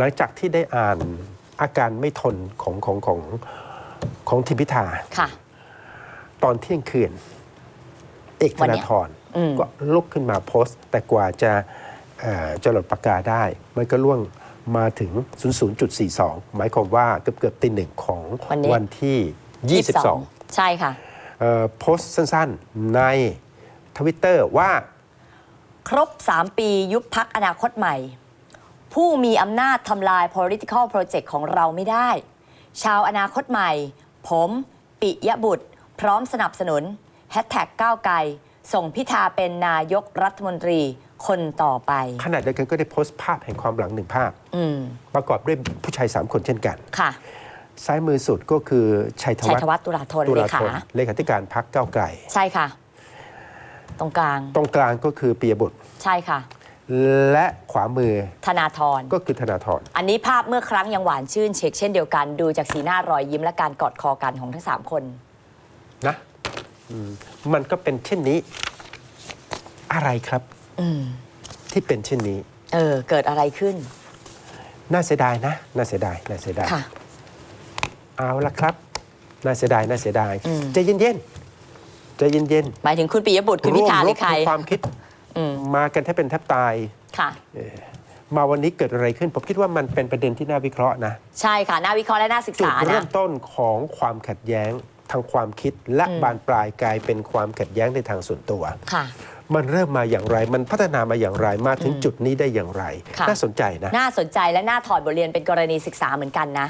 หลังจากที่ได้อ่านอาการไม่ทนของของของของทิมพิธาค่ะ ตอนเที่ยงคืน เอกธวันนาเนี้ยธรอืมก็ลุกขึ้นมาโพสต์ แต่กว่าจะเอ่อจะหลดปากกาได้ มันก็ล่วงมาถึง 00.42 หมายความว่าเกือบเกือบๆตีหนึ่งของวันนี้วันที่ 22 ใช่ค่ะเอ่อโพสต์สั้นๆในทวิตเตอร์ว่า ครบ 3 ปียุบพักอนาคตใหม่ ผู้มีอำนาจทำลาย political project ของเราไม่ได้ ชาวอนาคตใหม่ ผม ปิยบุตร พร้อมสนับสนุนแฮชแท็กก้าวไกลส่งพิธาเป็นนายกรัฐมนตรีคนต่อไป ขณะเดียวกันก็ได้โพสต์ภาพแห่งความหลังหนึ่งภาพ อืม ประกอบด้วยผู้ชาย 3 คนเช่นกัน ค่ะ ซ้ายมือสุดก็คือชัยธชัยวัฒธน์วัฒน์ตุลาธนตุเลลาขาธนเลขาธิการพักเก้าวไกล ใช่ค่ะ ตรงกลาง ตรงกลางก็คือปียบุตร ใช่ค่ะ และขวามือธนาธร ก็คือธนาธร อันนี้ภาพเมื่อครั้งยังหวานชื่นเช็คเช่นเดียวกัน ดูจากสีหน้ารอยยิ้มและการกอดคอกันของทั้ง3คน นะอืมมันก็เป็นเช่นนี้ อะไรครับอืม ที่เป็นเช่นนี้ เออ เกิดอะไรขึ้น น่าเสียดายนะ น่าเสียดาย น่าเสียดาย ค่ะ เอาละครับ น่าเสียดาย น่าเสียดาย อืม ใจเย็นๆ ใจเย็นหมายถึงคุณปิยบุตรๆคุณพิธาหร่รืวอมใครทางความคิดอื มมากันแทบเป็นแทบตายค่ะมาวันนี้เกิดอะไรขึ้น ผมคิดว่ามันเป็นประเด็นที่น่าวิเคราะห์นะ ใช่ค่ะ น่าวิเคราะห์และน่าศึกจุดษาเริ่นะมต้นของความขัดแย้งทางความคิดและอืมบานปลายกลายเป็นความขัดแย้งในทางส่วนตัวค่ะมันเริ่มมาอย่างไร มันพัฒนามาอย่างไร มาถึงจุดนี้ได้อย่างไรค่ะน่าสนใจนะ น่าสนใจและน่าถอดบทเรียนเป็นกรณีศึกษาเหมือนกันนะ